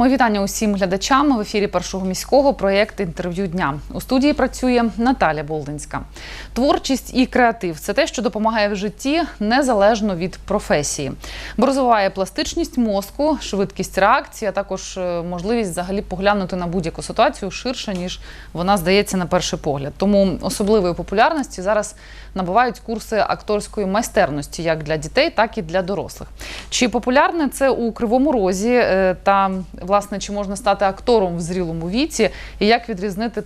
Мої вітання усім глядачам в ефірі першого міського проєкт інтерв'ю дня. У студії працює Наталя Болдинська. Творчість і креатив це те, що допомагає в житті незалежно від професії, бо розвиває пластичність мозку, швидкість реакції, а також е, можливість взагалі поглянути на будь-яку ситуацію ширше, ніж вона здається на перший погляд. Тому особливої популярності зараз набувають курси акторської майстерності як для дітей, так і для дорослих. Чи популярне це у кривому розі? е, Та власне чи можна стати актором в зрілому віці? І як відрізнити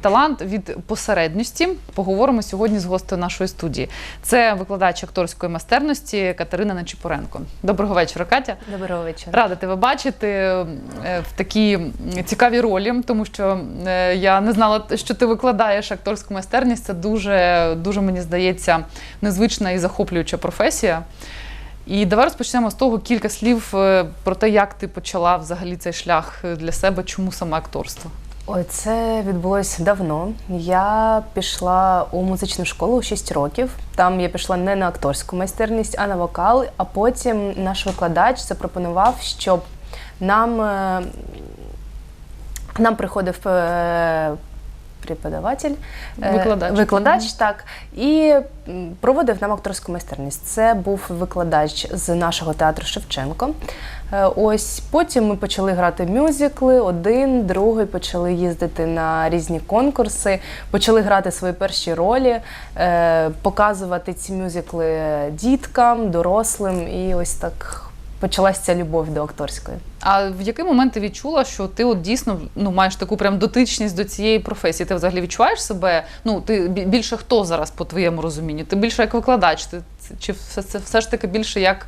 талант від посередності? Поговоримо сьогодні з гостею нашої студії. Це викладач акторської майстерності Катерина Нечипоренко. Доброго вечора, Катя. Доброго вечора. Рада тебе бачити е, в такій цікавій ролі, тому що е, я не знала, що ти викладаєш акторську майстерність. Це дуже, дуже мені здається, незвична і захоплююча професія. І давай розпочнемо з того кілька слів е, про те, як ти почала взагалі цей шлях е, для себе, чому саме акторство. Ой, це відбулося давно. Я пішла у музичну школу у 6 років. Там я пішла не на акторську майстерність, а на вокал. А потім наш викладач запропонував, щоб нам, е, нам приходив преподаватель, е, Викладач. викладач так, і проводив нам акторську майстерність. Це був викладач з нашого театру Шевченко. Е, Ось потім ми почали грати мюзикли, один, другий, почали їздити на різні конкурси, почали грати свої перші ролі, е, показувати ці мюзикли діткам, дорослим, і ось так почалася ця любов до акторської. А в який момент ти відчула, що ти от дійсно ну маєш таку прям дотичність до цієї професії? Ти взагалі відчуваєш себе? Ну ти більше хто зараз по твоєму розумінню? Ти більше як викладач? Ти чи все це все ж таки більше як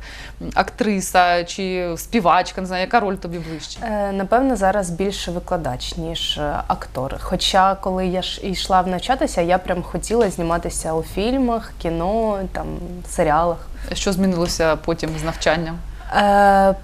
актриса чи співачка? Не знаю, яка роль тобі ближче? Е, Напевно, зараз більше викладач, ніж е, актор. Хоча, коли я ж йшла навчатися, я прям хотіла зніматися у фільмах, кіно, там, серіалах. Що змінилося потім з навчанням? Е,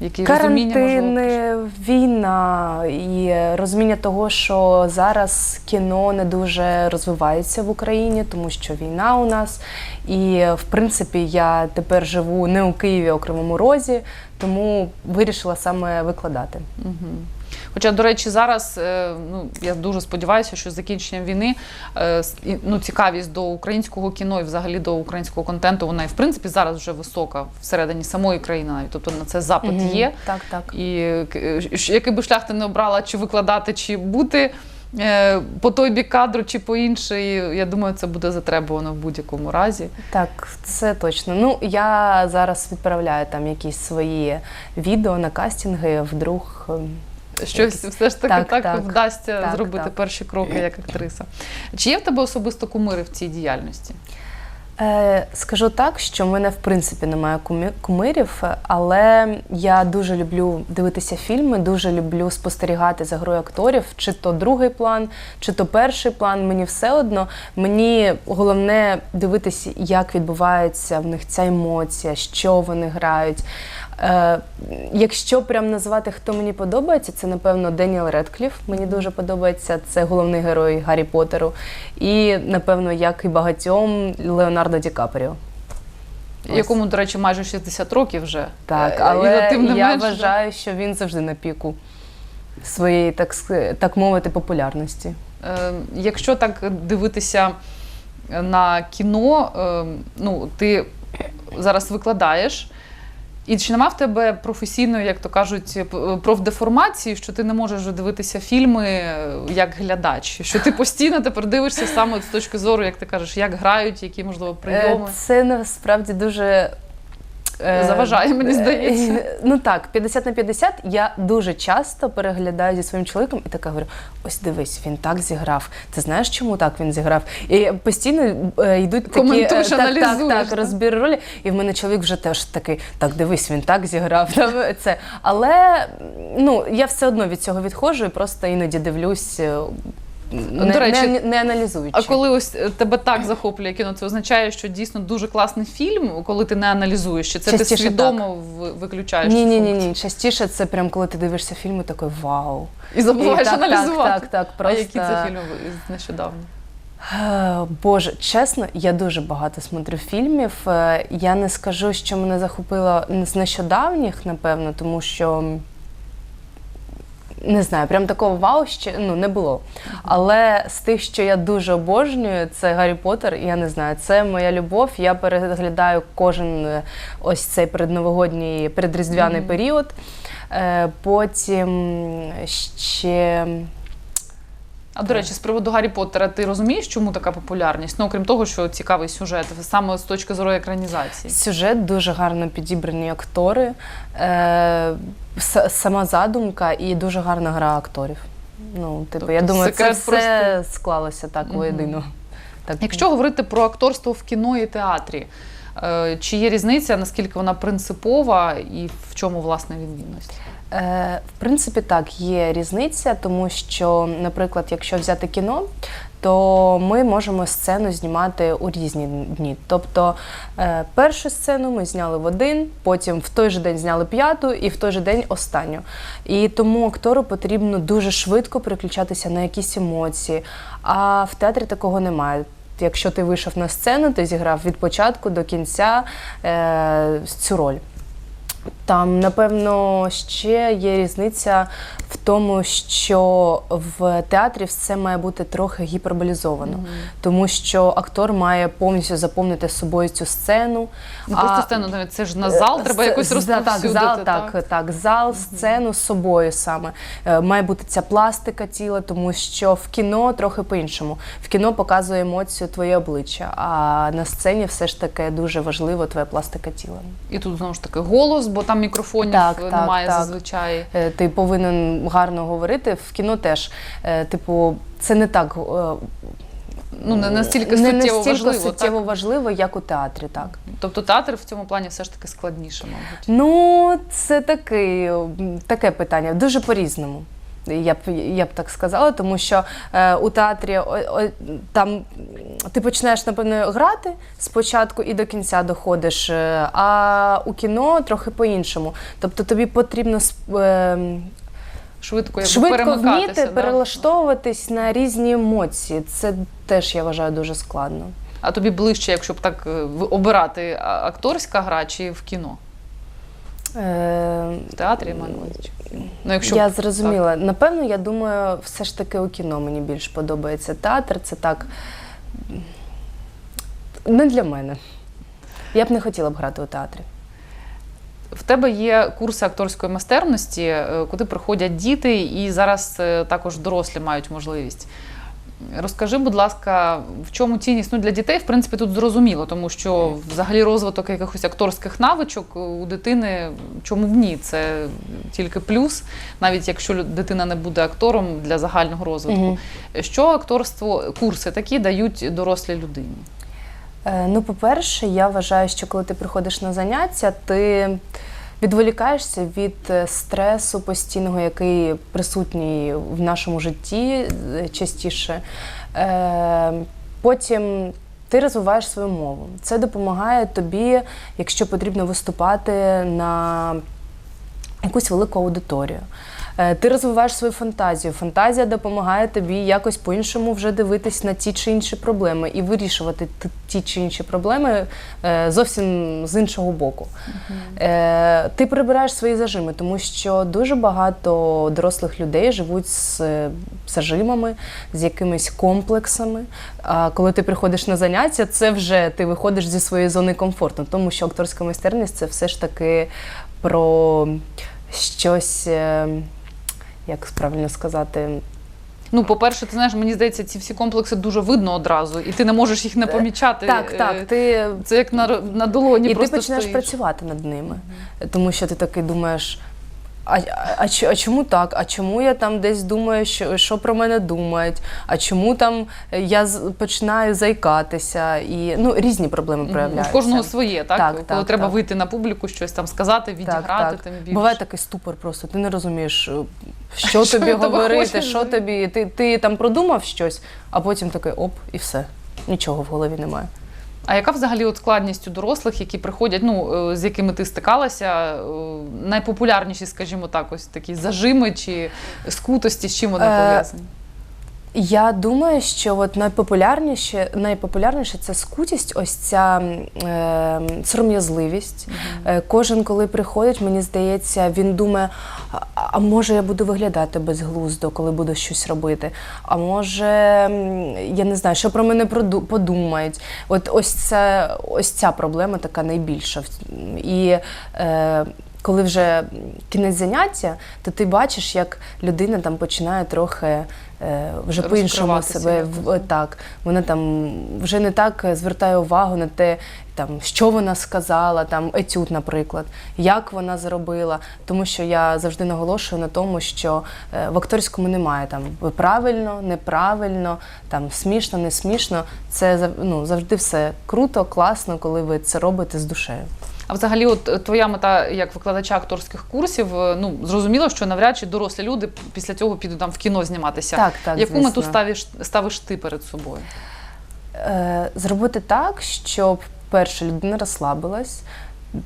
Які? Карантини, війна і розуміння того, що зараз кіно не дуже розвивається в Україні, тому що війна у нас. І в принципі я тепер живу не у Києві, а у Кривому Розі, тому вирішила саме викладати. Мгм. Хоча, до речі, зараз е, ну я дуже сподіваюся, що з закінченням війни е, ну, цікавість до українського кіно і взагалі до українського контенту, вона і в принципі зараз вже висока всередині самої країни, навіть тобто на це запит Мгм. є. Так, так. І е, який би шлях ти не обрала, чи викладати, чи бути по той бік кадру, чи по інший, я думаю, це буде затребувано в будь-якому разі. Так, це точно. Ну я зараз відправляю там якісь свої відео на кастинги, вдруг. Щось Якісь- все ж таки так, Так, так. вдасться Так, зробити так. перші кроки як актриса. Чи є в тебе особисто кумири в цій діяльності? Е, скажу так, що в мене в принципі немає кумирів, але я дуже люблю дивитися фільми, дуже люблю спостерігати за грою акторів, чи то другий план, чи то перший план. Мені все одно. Мені головне дивитися, як відбувається в них ця емоція, що вони грають. Е, якщо прям назвати, хто мені подобається, це напевно Деніел Редкліф. Мені дуже подобається. Це головний герой Гаррі Поттеру. І напевно, як і багатьом, Леонардо Ді Капріо. Ось. якому, до речі, майже 60 років вже. Так, Е, але тим не я менш, вважаю, що він завжди на піку своєї, так, так мовити, популярності. е, якщо так дивитися на кіно, е, ну ти зараз викладаєш. І чи нема в тебе професійної, як то кажуть, п- профдеформації, що ти не можеш дивитися фільми е, як глядач? Що ти постійно тепер дивишся саме з точки зору, як ти кажеш, як грають, які можливо прийоми? Е, Це насправді дуже. Е, Заважає, мені здається. е, Ну так, 50 на 50 я дуже часто переглядаю зі своїм чоловіком і така говорю: ось дивись, він так зіграв. Ти знаєш, чому так він зіграв? І постійно е, йдуть такі е, так, так, так, розбір ролі. І в мене чоловік вже теж такий, так дивись, він так зіграв. Це. Але ну, я все одно від цього відходжу і просто іноді дивлюсь. Не, До речі, не, не аналізуючи. А коли ось е, тебе так захоплює кіно, це означає, що дійсно дуже класний фільм, коли ти не аналізуєш, чи це ти свідомо в- виключаєш Ні, ні, ні, ні. Частіше це прям коли ти дивишся фільм і такий вау. і забуваєш І так, аналізувати. Так, так, так. А Просто... які це фільми нещодавно? Е, Боже, чесно, я дуже багато смотрю фільмів. Е, Я не скажу, що мене захопило з нещодавніх, напевно, тому що Не знаю, прям такого вау ще ну не було. Але з тих, що я дуже обожнюю, це Гаррі Поттер. Я не знаю, це моя любов. Я переглядаю кожен е, ось цей передновогодній передріздвяний період. Е, Потім ще А до речі, з приводу Гаррі Поттера, ти розумієш, чому така популярність? Ну, окрім того, що цікавий сюжет, саме з точки зору екранізації. сюжет, дуже гарно підібрані актори, е, сама задумка і дуже гарна гра акторів. Ну, типу, Тобто я думаю, це все склалося так воєдино. Так, Якщо говорити про акторство в кіно і театрі, чи є різниця, наскільки вона принципова і в чому власне відмінність? Е, в принципі, так, є різниця, тому що, наприклад, якщо взяти кіно, то ми можемо сцену знімати у різні дні. Тобто е, першу сцену ми зняли в один, потім в той же день зняли п'яту і в той же день останню. І тому актору потрібно дуже швидко переключатися на якісь емоції. А в театрі такого немає. Якщо ти вийшов на сцену, ти зіграв від початку до кінця е, цю роль. Там, напевно, ще є різниця в тому, що в театрі все має бути трохи гіперболізовано, тому що актор має повністю заповнити собою цю сцену. Ну, просто сцену навіть це ж на зал, треба Е, якось розповсюдити. Так, зал, так, так, зал, сцену з собою саме. Е, Має бути ця пластика тіла, тому що в кіно трохи по-іншому. В кіно показує емоцію твоє обличчя, а на сцені все ж таки дуже важливо твоя пластика тіла. І тут знову ж таки голос, бо там мікрофонів Так, е, немає так. зазвичай. Так. Ти повинен гарно говорити. В кіно теж, е, типу, це не так. е, Ну, не настільки не суттєво настільки важливо. суттєво Так? важливо, як у театрі, так. Тобто театр в цьому плані все ж таки складніше, мабуть. Ну, це такий, таке питання, дуже по-різному. Я б, я б так сказала, тому що е, у театрі о, о, там ти починаєш, напевно, грати спочатку і до кінця доходиш, е, а у кіно трохи по-іншому. Тобто тобі потрібно е, Швидко, якби швидко вміти да? перелаштовуватись на різні емоції. Це теж я вважаю дуже складно. А тобі ближче, якщо б так е, обирати акторська гра чи в кіно? Е, В театрі маю на увазі? Ну, якщо я зрозуміла. Напевно, я думаю, все ж таки у кіно мені більш подобається. Театр це так не для мене. Я б не хотіла б грати у театрі. В тебе є курси акторської майстерності, е, куди приходять діти, і зараз е, також дорослі мають можливість. Розкажи, будь ласка, в чому цінність ну, для дітей, в принципі, тут зрозуміло, тому що взагалі розвиток якихось акторських навичок у дитини чому б ні? Це тільки плюс, навіть якщо дитина не буде актором для загального розвитку. Мгм. Що акторство, курси такі дають дорослій людині? Е, Ну, по-перше, я вважаю, що коли ти приходиш на заняття, ти відволікаєшся від е, стресу постійного, який присутній в нашому житті е, частіше. Е, Потім ти розвиваєш свою мову. Це допомагає тобі, якщо потрібно виступати на якусь велику аудиторію. Е, Ти розвиваєш свою фантазію. Фантазія допомагає тобі якось по-іншому вже дивитись на ті чи інші проблеми і вирішувати ті чи інші проблеми е, зовсім з іншого боку. Е, Ти прибираєш свої зажими, тому що дуже багато дорослих людей живуть з зажимами, з якимись комплексами. А коли ти приходиш на заняття, це вже ти виходиш зі своєї зони комфорту, тому що акторська майстерність це все ж таки про щось, як правильно сказати, Ну, по-перше, ти знаєш, мені здається, ці всі комплекси дуже видно одразу, і ти не можеш їх не помічати. так, Е, так, ти Це як на, на долоні і ти почнеш починаєш стоїш. працювати над ними, тому що ти такий думаєш. А, а, а, чому так? А чому я там десь думаю, що, що про мене думають? А чому там я починаю заїкатися? І ну різні проблеми проявляються. У кожного своє, так? Так, Коли так, треба так. вийти на публіку, щось там сказати, відіграти, тим більше. Буває такий ступор просто. Ти не розумієш, е, що Що тобі говорити, що тобі. Ти, ти там продумав щось, а потім такий оп, і все. Нічого в голові немає. А яка взагалі от складність у дорослих, які приходять, ну е, з якими ти стикалася, е, найпопулярніші, скажімо так, ось такі зажими чи скутості, з чим вони Е, пов'язані? Я думаю, що от найпопулярніше, найпопулярніше це скутість, ось ця е, сором'язливість. Е, Кожен, коли приходить, мені здається, він думає, а, може я буду виглядати безглуздо, коли буду щось робити. А може, я не знаю, що про мене подумають. От ось це ось ця проблема така найбільша. І е, коли вже кінець заняття, то ти бачиш, як людина там починає трохи вже по-іншому себе в- так. Вона там вже не так е, звертає увагу на те, там що вона сказала, там етюд, наприклад, як вона зробила. Тому що я завжди наголошую на тому, що е, в акторському немає там правильно, неправильно, там смішно, не смішно. Це ну, завжди все круто, класно, коли ви це робите з душею. А взагалі, от е, твоя мета як викладача акторських курсів, е, ну зрозуміло, що навряд чи дорослі люди після цього підуть там в кіно зніматися. Так, так, Яку звісно. мету ставиш, ставиш ти перед собою? Е, зробити так, щоб перша людина розслабилась.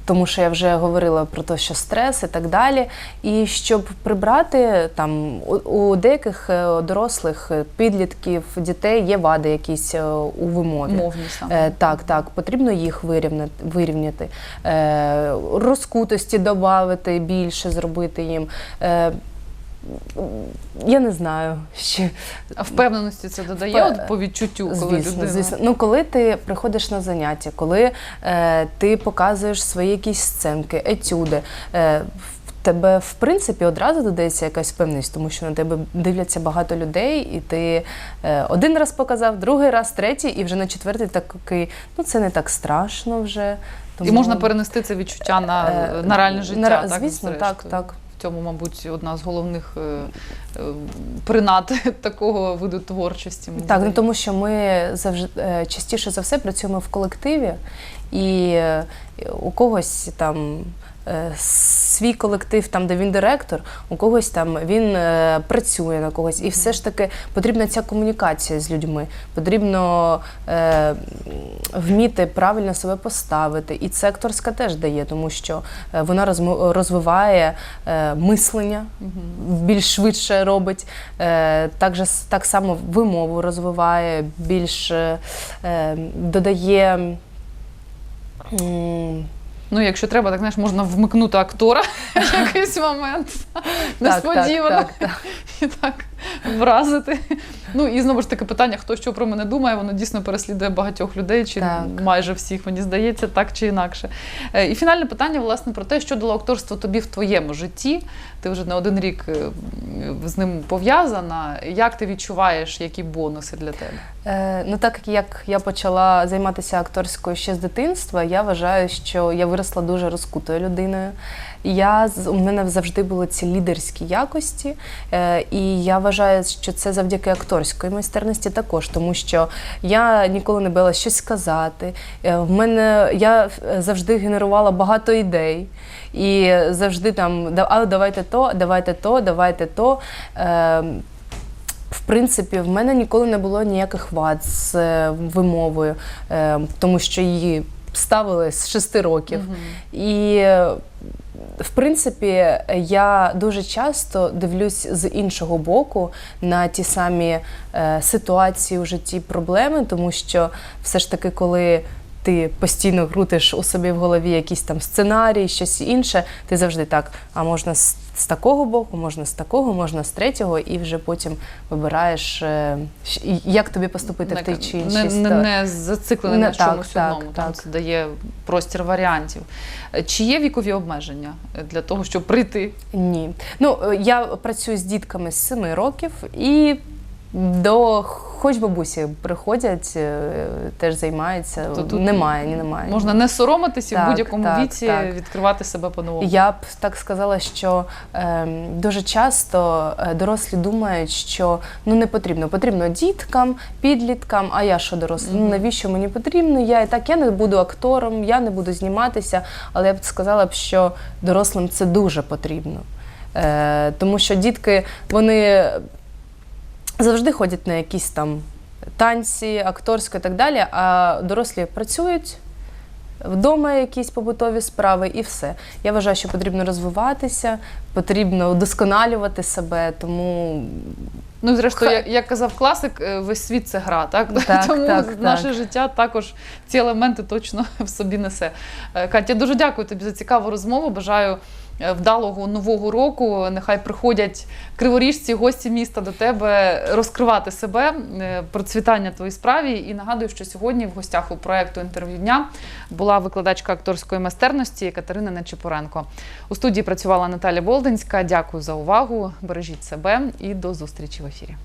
Тому що я вже говорила про те, що стрес і так далі. І щоб прибрати там у, у деяких е, дорослих підлітків, дітей є вади якісь е, у вимові. Мовні саме. Е, так, так, потрібно їх вирівняти, вирівняти. Е, розкутості додати більше, зробити їм. Я не знаю, ще А впевненості це додає Впе- от по відчуттю, коли Звісно, людина... звісно. Ну, коли ти приходиш на заняття, коли е, ти показуєш свої якісь сценки, етюди, е, в тебе в принципі одразу додається якась впевненість, тому що на тебе дивляться багато людей, і ти е, один раз показав, другий раз, третій, і вже на четвертий такий, ну це не так страшно вже. І можна перенести це відчуття на, Е, на реальне життя. на так, звісно, так, так. Цьому, мабуть, одна з головних е, е, принад такого виду творчості. Мабуть. Так, ну тому що ми завжди е, частіше за все працюємо в колективі, і у когось там. Е, Свій колектив, там, де він директор, у когось там він е, працює на когось. І все ж таки потрібна ця комунікація з людьми. Потрібно е, вміти правильно себе поставити. І це акторська теж дає, тому що е, вона розвиває е, мислення, більш швидше робить. Е, так, же, так само вимову розвиває, більш е, е, додає. м, Ну, якщо треба, так знаєш, можна вмикнути актора в якийсь момент. Несподівано. і так вразити. Ну і знову ж таки питання, хто що про мене думає, воно дійсно переслідує багатьох людей, чи Так. майже всіх, мені здається, так чи інакше. Е, І фінальне питання, власне, про те, що дало акторство тобі в твоєму житті. Ти вже не один рік е, з ним пов'язана. Як ти відчуваєш, які бонуси для тебе? Е, ну, так як я почала займатися акторською ще з дитинства, я вважаю, що я виросла дуже розкутою людиною. Я, у мене завжди були ці лідерські якості, е, і я вважаю, що це завдяки акторської майстерності також, тому що я ніколи не боялася щось сказати. Е, в мене я е, завжди генерувала багато ідей. І завжди там, а давайте то, давайте то, давайте то. Е, в принципі, в мене ніколи не було ніяких вад з вимовою, тому що її ставили з шести років. І е, в принципі, я дуже часто дивлюсь з іншого боку на ті самі е, ситуації у житті, проблеми, тому що все ж таки, коли ти постійно крутиш у собі в голові якийсь там сценарій, щось інше, ти завжди так, а можна з, з такого боку, можна з такого, можна з третього, і вже потім вибираєш, е, як тобі поступити в той чи іншій не, не, не зациклений Не на так, чомусь так, одному. Там так. це дає простір варіантів. Е, Чи є вікові обмеження е, для того, щоб прийти? Ні. Ну, я працюю з дітками з 7 років і до хоч бабусі приходять, е, теж займаються. Тобто тут немає, ні, немає. Можна не соромитись і в будь-якому так, віці так. відкривати себе по-новому. Я б так сказала, що е, дуже часто е, дорослі думають, що ну не потрібно. Потрібно діткам, підліткам. А я що дорослий? Ну навіщо мені потрібно? Я і так я не буду актором, я не буду зніматися. Але я б сказала б, що дорослим це дуже потрібно. Е, тому що дітки вони завжди ходять на якісь там танці, акторські і так далі, а дорослі працюють. Вдома якісь побутові справи і все. Я вважаю, що потрібно розвиватися, потрібно удосконалювати себе, тому Ну зрештою, як, як казав класик, е, весь світ це гра, так? Так, Тому так, наше так. життя також ці елементи точно в собі несе. Е, Катя, дуже дякую тобі за цікаву розмову. Бажаю вдалого нового року. Нехай приходять криворіжці, гості міста до тебе розкривати себе, е, процвітання твоїй справі. І нагадую, що сьогодні в гостях у проекту інтерв'ю дня була викладачка акторської майстерності Катерина Нечепоренко. У студії працювала Наталя Болдинська. Дякую за увагу. Бережіть себе і до зустрічі в ефірі.